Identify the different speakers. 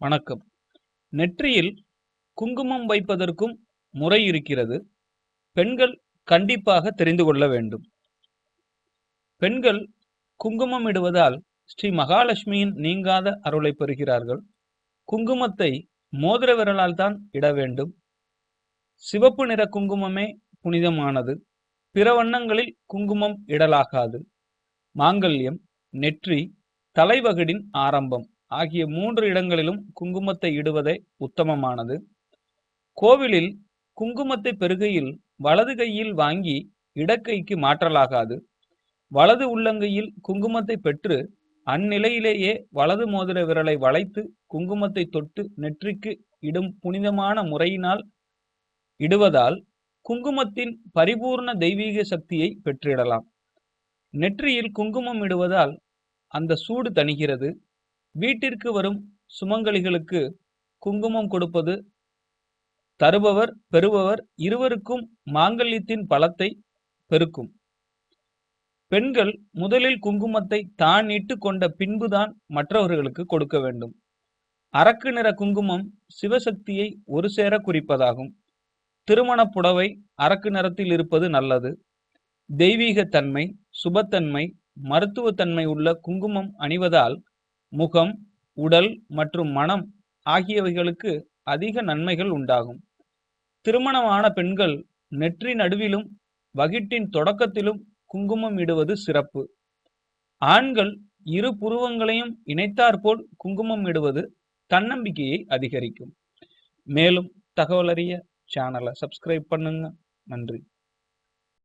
Speaker 1: வணக்கம். நெற்றியில் குங்குமம் வைப்பதற்கும் முறை இருக்கிறது. பெண்கள் கண்டிப்பாக தெரிந்து கொள்ள வேண்டும். பெண்கள் குங்குமம் இடுவதால் ஸ்ரீ மகாலட்சுமியின் நீங்காத அருளை பெறுகிறார்கள். குங்குமத்தை மோதிர விரலால் தான் இட வேண்டும். சிவப்பு நிற குங்குமமே புனிதமானது. பிற வண்ணங்களில் குங்குமம் இடலாகாது. மாங்கல்யம் நெற்றி தலைவகடின் ஆரம்பம். ஆகிய மூன்று இடங்களிலும் குங்குமத்தை இடுவதே உத்தமமானது. கோவிலில் குங்குமத்தை பெறுகையில் வலது கையில் வாங்கி இடக்கைக்கு மாற்றலாகாது. வலது உள்ளங்கையில் குங்குமத்தை பெற்று அந்நிலையிலேயே வலது மோதிர விரலை வளைத்து குங்குமத்தை தொட்டு நெற்றிக்கு இடும் புனிதமான முறையினால் இடுவதால் குங்குமத்தின் பரிபூர்ண தெய்வீக சக்தியை பெற்றிடலாம். நெற்றியில் குங்குமம் இடுவதால் அந்த சூடு தணிகிறது. வீட்டிற்கு வரும் சுமங்கலிகளுக்கு குங்குமம் கொடுப்பது தருபவர் பெறுபவர் இருவருக்கும் மாங்கல்யத்தின் பலத்தை பெருக்கும். பெண்கள் முதலில் குங்குமத்தை தான் இட்டு கொண்ட பின்புதான் மற்றவர்களுக்கு கொடுக்க வேண்டும். அரக்கு நிற குங்குமம் சிவசக்தியை ஒரு சேர குறிப்பதாகும். திருமண புடவை அரக்கு நிறத்தில் இருப்பது நல்லது. தெய்வீகத்தன்மை சுபத்தன்மை மருத்துவத்தன்மை உள்ள குங்குமம் அணிவதால் முகம் உடல் மற்றும் மனம் ஆகியவைகளுக்கு அதிக நன்மைகள் உண்டாகும். திருமணமான பெண்கள் நெற்றி நடுவிலும் வகிட்டின் தொடக்கத்திலும் குங்குமம் இடுவது சிறப்பு. ஆண்கள் இரு புருவங்களையும் இணைத்தாற்போல் குங்குமம் இடுவது தன்னம்பிக்கையை அதிகரிக்கும். மேலும் தகவலறிய சேனலை சப்ஸ்கிரைப் பண்ணுங்க. நன்றி.